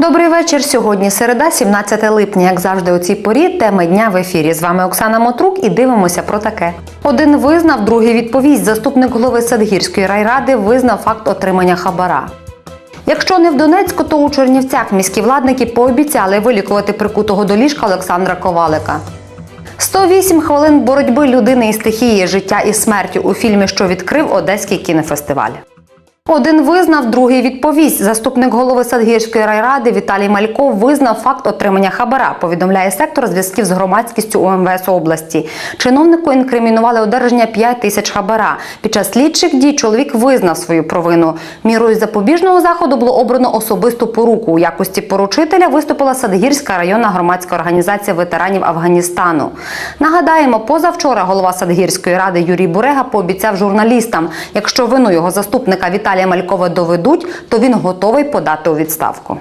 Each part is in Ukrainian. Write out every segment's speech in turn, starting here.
Добрий вечір. Сьогодні середа, 17 липня. Як завжди, у цій порі теми дня в ефірі. З вами Оксана Мотрук і дивимося про таке. Один визнав, другий відповість. Заступник голови Садгірської райради визнав факт отримання хабара. Якщо не в Донецьку, то у Чернівцях міські владники пообіцяли вилікувати прикутого до ліжка Олександра Ковалика. 108 хвилин боротьби людини і стихії життя і смертю у фільмі, що відкрив Одеський кінофестиваль. Один визнав, другий відповість. Заступник голови Садгірської райради Віталій Мальков визнав факт отримання хабара. Повідомляє сектор зв'язків з громадськістю УМВС області. Чиновнику інкримінували одержання 5 тисяч хабара. Під час слідчих дій чоловік визнав свою провину. Мірою запобіжного заходу було обрано особисту поруку. У якості поручителя виступила Садгірська районна громадська організація ветеранів Афганістану. Нагадаємо, позавчора голова Садгірської ради Юрій Бурега пообіцяв журналістам, якщо вину його заступника Віталія Малькова доведуть, то він готовий подати у відставку.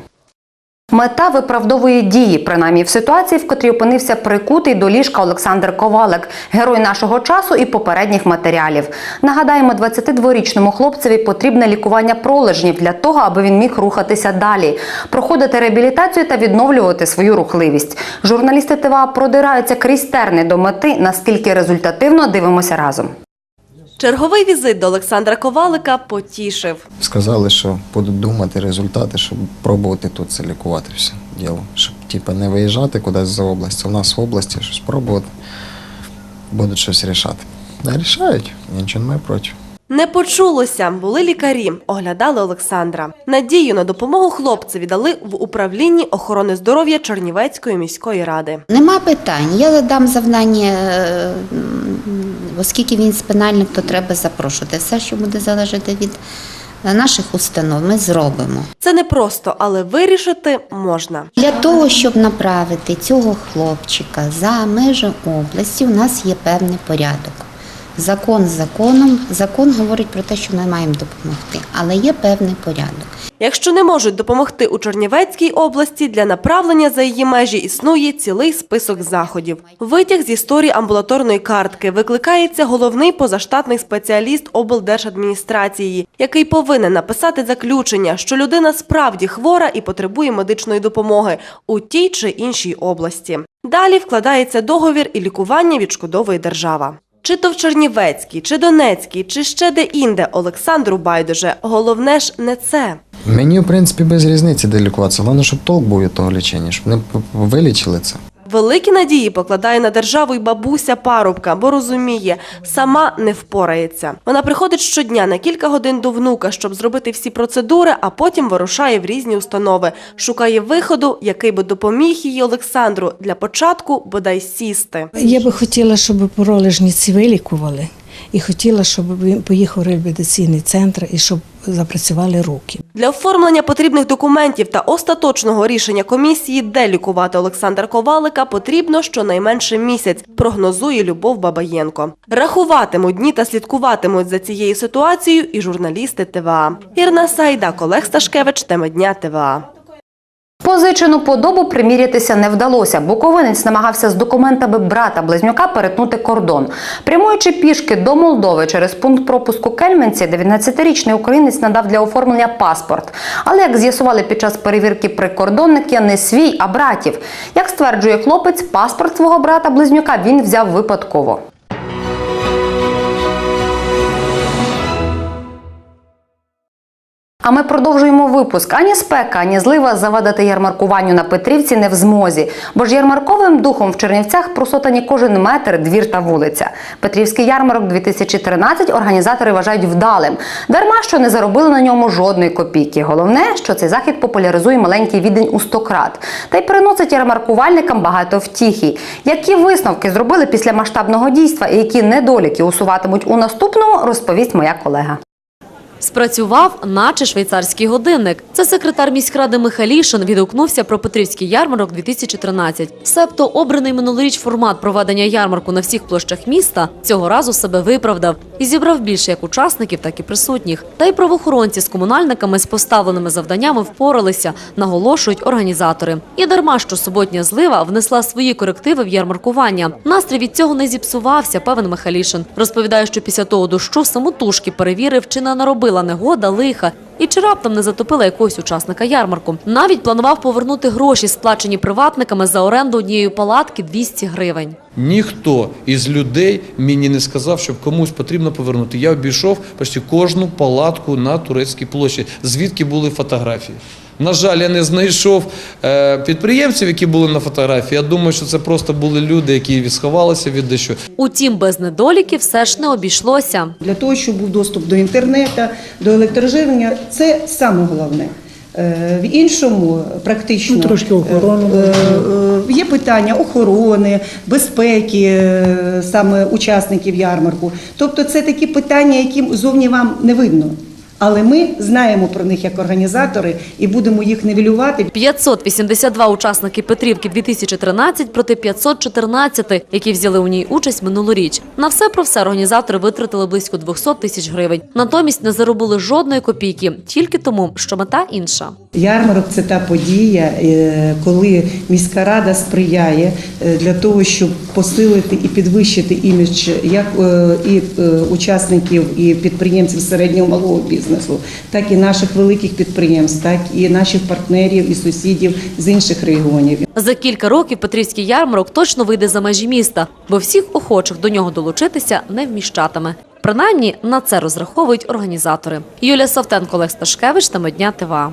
Мета виправдовує дії, принаймні в ситуації, в котрій опинився прикутий до ліжка Олександр Ковалик, герой нашого часу і попередніх матеріалів. Нагадаємо, 22-річному хлопцеві потрібне лікування пролежнів для того, аби він міг рухатися далі, проходити реабілітацію та відновлювати свою рухливість. Журналісти ТВА продираються крізь терни до мети. Наскільки результативно дивимося разом. Черговий візит до Олександра Ковалика потішив. Сказали, що будуть думати результати, щоб пробувати тут це лікувати все діло. Щоб типу, не виїжджати кудись за область. У нас в області щось пробувати, будуть щось рішати. Да, рішають, нічого немає проти. Не почулося, були лікарі, оглядали Олександра. Надію на допомогу хлопцеві дали в управлінні охорони здоров'я Чернівецької міської ради. Нема питань. Я задам завдання, е, оскільки він спинальник, то треба запрошувати. Все, що буде залежати від е, наших установ, ми зробимо. Це не просто, але вирішити можна. Для того, щоб направити цього хлопчика за межі області, у нас є певний порядок. Закон законом. Закон говорить про те, що ми маємо допомогти, але є певний порядок. Якщо не можуть допомогти у Чернівецькій області, для направлення за її межі існує цілий список заходів. Витяг з історії амбулаторної картки викликається головний позаштатний спеціаліст облдержадміністрації, який повинен написати заключення, що людина справді хвора і потребує медичної допомоги у тій чи іншій області. Далі вкладається договір і лікування відшкодовує держава. Чи то в Чернівецькій, чи Донецькій, чи ще де-інде Олександру байдуже. Головне ж не це. Мені, в принципі, без різниці, де лікуватися. Головне, щоб толк був від того лічення, щоб не вилічили це. Великі надії покладає на державу й бабуся парубка, бо розуміє, сама не впорається. Вона приходить щодня на кілька годин до внука, щоб зробити всі процедури, а потім вирушає в різні установи, шукає виходу, який би допоміг їй Олександру для початку бодай сісти. Я би хотіла, щоб пролежниці вилікували, і хотіла, щоб він поїхав в реабілітаційний центр і щоб запрацювали руки. Для оформлення потрібних документів та остаточного рішення комісії, де лікувати Олександра Ковалика, потрібно щонайменше місяць, прогнозує Любов Бабаєнко. Рахуватимуть дні та слідкуватимуть за цією ситуацією і журналісти ТВА. Ірна Сайда, Олег Сташкевич, тема дня ТВА. Позичену подобу примірятися не вдалося. Буковинець намагався з документами брата близнюка перетнути кордон. Прямуючи пішки до Молдови через пункт пропуску Кельменці, 19-річний українець надав для оформлення паспорт. Але як з'ясували під час перевірки прикордонники, не свій, а братів. Як стверджує хлопець, паспорт свого брата близнюка він взяв випадково. А ми продовжуємо випуск. Ані спека, ані злива завадити ярмаркуванню на Петрівці не в змозі. Бо ж ярмарковим духом в Чернівцях просотані кожен метр, двір та вулиця. Петрівський ярмарок 2013 організатори вважають вдалим. Дарма, що не заробили на ньому жодної копійки. Головне, що цей захід популяризує маленький відень у 100 крат. Та й приносить ярмаркувальникам багато втіхи. Які висновки зробили після масштабного дійства і які недоліки усуватимуть у наступному, розповість моя колега. Спрацював, наче швейцарський годинник. Це секретар міськради Михайлішин відгукнувся про Петрівський ярмарок 2013. Себто обраний минулоріч формат проведення ярмарку на всіх площах міста цього разу себе виправдав і зібрав більше як учасників, так і присутніх. Та й правоохоронці з комунальниками з поставленими завданнями впоралися, наголошують організатори. І дарма, що суботня злива внесла свої корективи в ярмаркування. Настрій від цього не зіпсувався, певен Михайлішин. Розповідає, що після того дощу самотужки перевірив, чи не наробила сила негода, лиха. І чи раптом не затопила якогось учасника ярмарку? Навіть планував повернути гроші, сплачені приватниками за оренду однієї палатки 200 гривень. Ніхто із людей мені не сказав, щоб комусь потрібно повернути. Я обійшов почти кожну палатку на турецькій площі, звідки були фотографії. На жаль, я не знайшов е, підприємців, які були на фотографії. Я думаю, що це просто були люди, які сховалися від дещо. Утім, без недоліків все ж не обійшлося. Для того, щоб був доступ до інтернету, до електроживлення, це саме головне. Е, В іншому практично Ну, трошки охорони. е, є питання охорони, безпеки саме учасників ярмарку. Тобто це такі питання, які зовні вам не видно. Але ми знаємо про них як організатори і будемо їх нівелювати. 582 учасники Петрівки 2013 проти 514, які взяли у ній участь минулоріч. На все про все організатори витратили близько 200 тисяч гривень. Натомість не заробили жодної копійки, тільки тому, що мета інша. Ярмарок це та подія, е, коли міська рада сприяє е, для того, щоб посилити і підвищити імідж як е, і учасників і підприємців середнього малого бізнесу, так і наших великих підприємств, так і наших партнерів і сусідів з інших регіонів. За кілька років Петрівський ярмарок точно вийде за межі міста, бо всіх охочих до нього долучитися не вміщатиме. Принаймні на це розраховують організатори. Юлія Савтенко, Олег Сташкевич, тема дня ТВА.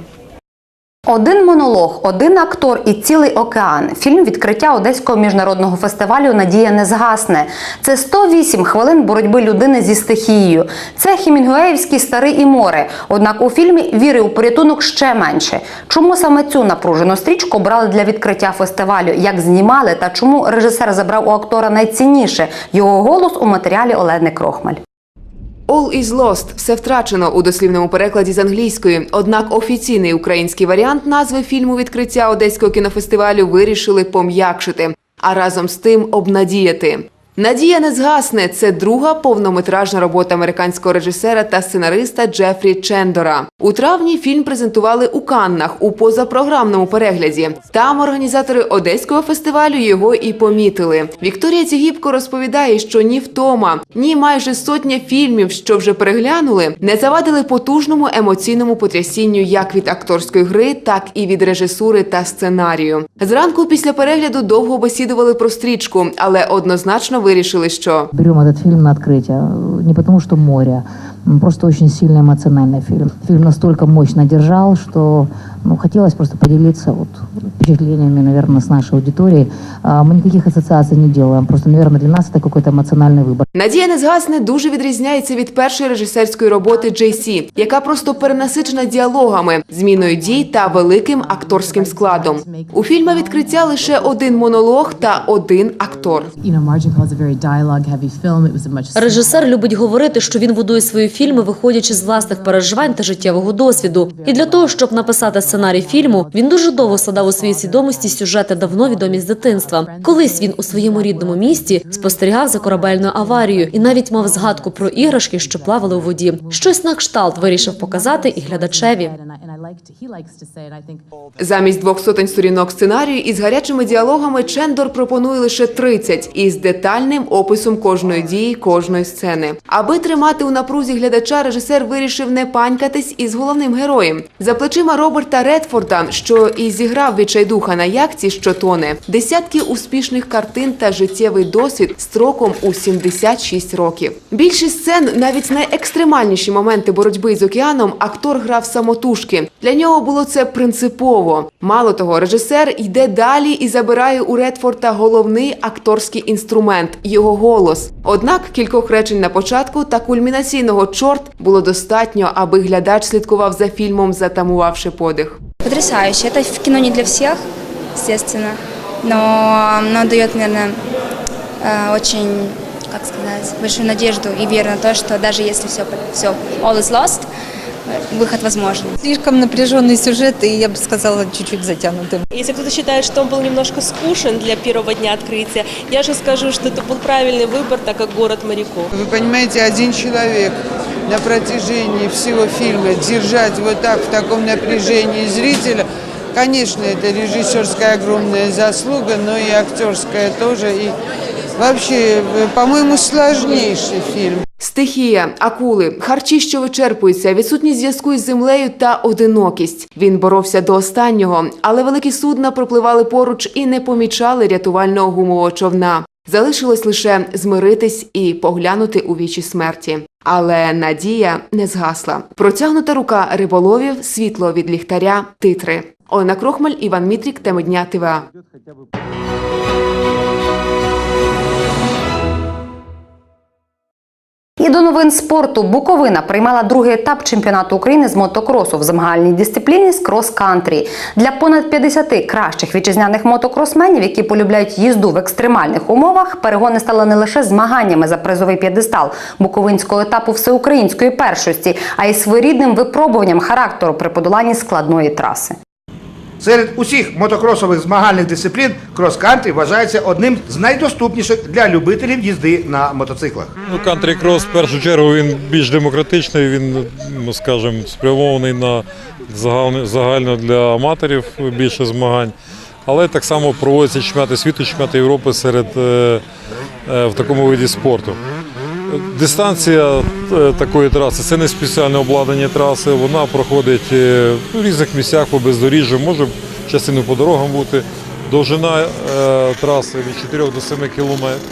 Один монолог, один актор і цілий океан. Фільм відкриття Одеського міжнародного фестивалю Надія не згасне. Це 108 хвилин боротьби людини зі стихією. Це Хімінгуеївський старий і море. Однак у фільмі віри у порятунок ще менше. Чому саме цю напружену стрічку обрали для відкриття фестивалю? Як знімали та чому режисер забрав у актора найцінніше його голос у матеріалі Олени Крохмаль. All is lost – все втрачено у дослівному перекладі з англійської. Однак офіційний український варіант назви фільму відкриття Одеського кінофестивалю вирішили пом'якшити, а разом з тим обнадіяти. Надія не згасне. Це друга повнометражна робота американського режисера та сценариста Джефрі Чендора. У травні фільм презентували у Каннах у позапрограмному перегляді. Там організатори одеського фестивалю його і помітили. Вікторія Цігіпко розповідає, що ні втома, ні майже сотня фільмів, що вже переглянули, не завадили потужному емоційному потрясінню як від акторської гри, так і від режисури та сценарію. Зранку після перегляду довго бесідували про стрічку, але однозначно вирішили, що Берем этот фильм на открытие. Не потому, что море, м, просто очень сильно эмоциональный фильм. Фильм настолько мощно держал, что ну, хотелось просто поделиться вот, впечатлениями, наверное, с нашей аудиторией. А, Мы никаких ассоциаций не делаем. Просто, наверное, для нас это какой-то эмоциональный выбор. Надія не згасне дуже відрізняється від першої режисерської роботи JC, яка просто перенасичена діалогами, зміною дій та великим акторським складом. У фільмі відкриття лише один монолог та один актор. you know, Margin Call is a very dialogue-heavy film. It was a much Режисер любить говорити, що він будує свої фільми, виходячи з власних переживань та життєвого досвіду. І для того, щоб написати сценарій фільму, він дуже довго складав у своїй свідомості сюжети давно відомі з дитинства. Колись він у своєму рідному місті спостерігав за корабельною аварією і навіть мав згадку про іграшки, що плавали у воді. Щось на кшталт вирішив показати і глядачеві. Замість двох сотень сторінок сценарію із гарячими діалогами Чендор пропонує лише 30 із детальним описом кожної дії, кожної сцени. Аби тримати у напрузі глядача, режисер вирішив не панькатись із головним героєм. За плечима Роберта Редфорда, що і зіграв відчайдуха на яхті, що тоне, десятки успішних картин та життєвий досвід строком у 76 років. Більшість сцен, навіть найекстремальніші моменти боротьби з океаном, актор грав самотужки. Для нього було це принципово. Мало того, режисер йде далі і забирає у Редфорда головний акторський інструмент його голос. Однак кількох речень на початку та кульмінаційного чорт було достатньо, аби глядач слідкував за фільмом, затамувавши подих. Потрясающе. Это в кино не для всех, естественно, но оно дает, наверное, э, очень, как сказать, большую надежду и веру на то, что даже если все, все all is lost, э, выход возможен. Слишком напряженный сюжет и, я бы сказала, чуть-чуть затянутым. Если кто-то считает, что он был немножко скучен для первого дня открытия, я же скажу, что это был правильный выбор, так как город моряков. Вы понимаете, один человек на протяжении всего фильма держать вот так, в таком напряжении зрителя, конечно, это режиссерская огромная заслуга, но и актерская тоже. И вообще, э, по-моему, сложнейший фильм. Стихія, акули, харчі, що вичерпуються, відсутність зв'язку із землею та одинокість. Він боровся до останнього, але великі судна пропливали поруч і не помічали рятувального гумового човна. Залишилось лише змиритись і поглянути у вічі смерті. Але надія не згасла. Протягнута рука риболовів, світло від ліхтаря, титри. Олена Крохмаль, Іван Мітрік, теми дня ТВА. І до новин спорту Буковина приймала другий етап чемпіонату України з мотокросу в змагальній дисципліні з крос-кантрі. Для понад 50 кращих вітчизняних мотокросменів, які полюбляють їзду в екстремальних умовах, перегони стали не лише змаганнями за призовий п'єдестал буковинського етапу всеукраїнської першості, а й своєрідним випробуванням характеру при подоланні складної траси. Серед усіх мотокросових змагальних дисциплін крос-кантрі вважається одним з найдоступніших для любителів їзди на мотоциклах. Ну, кантрі-крос в першу чергу він більш демократичний, він, ну скажімо, спрямований на загально для аматорів більше змагань. Але так само проводяться чемпіонати світу, чемпіонати Європи серед е, е, в такому виді спорту. Дистанція е, такої траси це не спеціальне обладнання траси, вона проходить е, в різних місцях по бездоріжжю, може частину по дорогам бути. Довжина е, траси від 4 до 7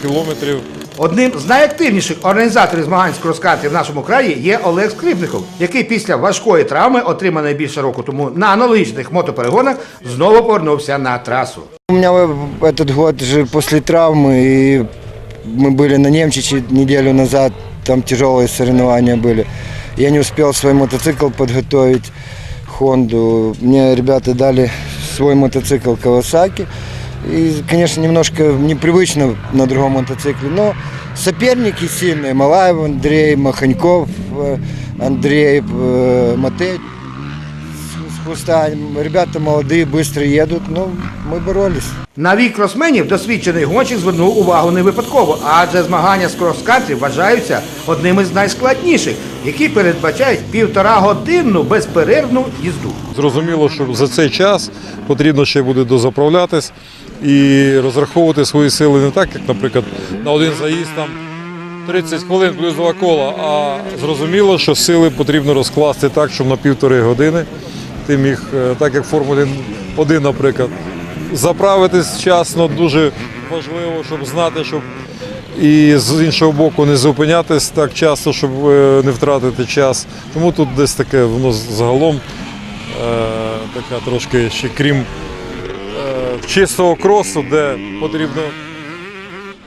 кілометрів. Одним з найактивніших організаторів змагань з крос-кантрі в нашому краї є Олег Скрипников, який після важкої травми, отриманої більше року тому на аналогічних мотоперегонах, знову повернувся на трасу. У меня в- этот год же после травмы, и мы были на Немчиче неделю назад, там тяжелые соревнования были. Я не успел свой мотоцикл подготовить, Хонду. Мне ребята дали свой мотоцикл Kawasaki. И, конечно, немножко непривычно на другом мотоцикле, но соперники сильные. Малаев Андрей, Маханьков э, Андрей, э, Матей с хвоста. Ребята молодые, быстро едут, но мы боролись. На вік кросменів досвідчений гонщик звернув увагу не випадково, адже змагання з крос-кантрі вважаються одним із найскладніших, які передбачають півторагодинну безперервну їзду. Зрозуміло, що за цей час потрібно ще буде дозаправлятись і розраховувати свої сили не так, як, наприклад, на один заїзд там 30 хвилин плюс два кола, а зрозуміло, що сили потрібно розкласти так, щоб на півтори години ти міг, е, так як Формулі 1, наприклад, заправитись вчасно, дуже важливо, щоб знати, щоб і з іншого боку не зупинятись так часто, щоб е, не втратити час. Тому тут десь таке воно загалом е, така трошки ще крім чистого кросу, де потрібно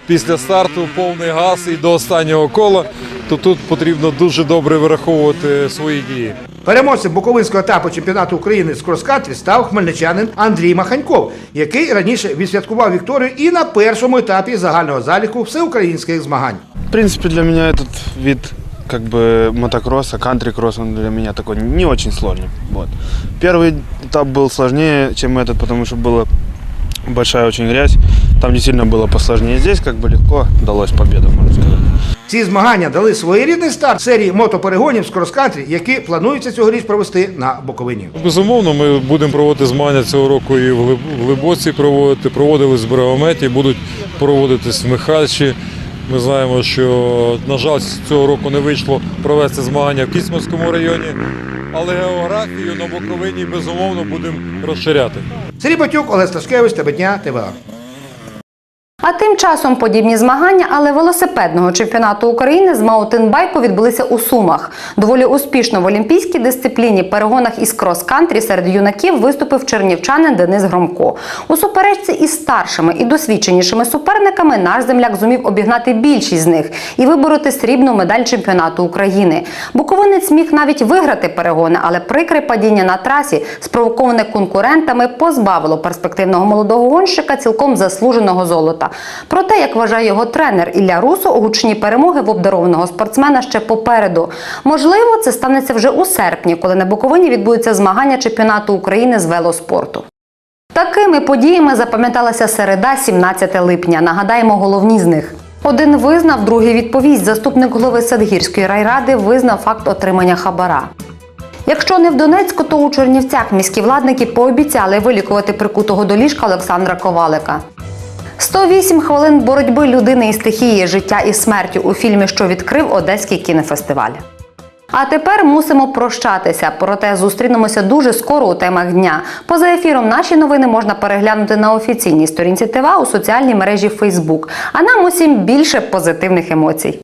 після старту повний газ і до останнього кола, то тут потрібно дуже добре вираховувати свої дії. Переможцем Буковинського етапу чемпіонату України з крос-кантрі став хмельничанин Андрій Маханьков, який раніше відсвяткував Вікторію і на першому етапі загального заліку всеукраїнських змагань. В принципе, для меня этот вид как бы мотокросса, кантри-кросс, он для меня такой не очень сложный. Вот. Первый этап был сложнее, чем этот, потому что была большая очень грязь. Там действительно было посложнее. Здесь как бы легко далась победа, можно сказать. Ці змагання дали своєрідний старт серії мотоперегонів з крос-кантрі, які планується цьогоріч провести на Буковині. Безумовно, ми будемо проводити змагання цього року і в Глиб- Глибоці проводити, проводились в Берегометі, будуть проводитись в Михальчі. Ми знаємо, що, на жаль, цього року не вийшло провести змагання в Кіцманському районі, але географію на Буковині безумовно будемо розширяти. Сергій Батюк, Олег Сташкевич, тебе дня, ТВА. А тим часом подібні змагання, але велосипедного чемпіонату України з маутинбайку відбулися у Сумах. Доволі успішно в олімпійській дисципліні перегонах із крос-кантрі серед юнаків виступив чернівчанин Денис Громко. У суперечці із старшими і досвідченішими суперниками наш земляк зумів обігнати більшість з них і вибороти срібну медаль чемпіонату України. Буковинець міг навіть виграти перегони, але прикре падіння на трасі, спровоковане конкурентами, позбавило перспективного молодого гонщика цілком заслуженого золота. Проте, як вважає його тренер Ілля Русо, гучні перемоги в обдарованого спортсмена ще попереду. Можливо, це станеться вже у серпні, коли на Буковині відбудуться змагання чемпіонату України з велоспорту. Такими подіями запам'яталася середа, 17 липня. Нагадаємо головні з них. Один визнав, другий відповість. Заступник голови Садгірської райради визнав факт отримання хабара. Якщо не в Донецьку, то у Чернівцях міські владники пообіцяли вилікувати прикутого до ліжка Олександра Ковалика. 108 хвилин боротьби людини і стихії, життя і смерті у фільмі, що відкрив Одеський кінофестиваль. А тепер мусимо прощатися. Проте зустрінемося дуже скоро у темах дня. Поза ефіром наші новини можна переглянути на офіційній сторінці ТВА у соціальній мережі Facebook. А нам усім більше позитивних емоцій.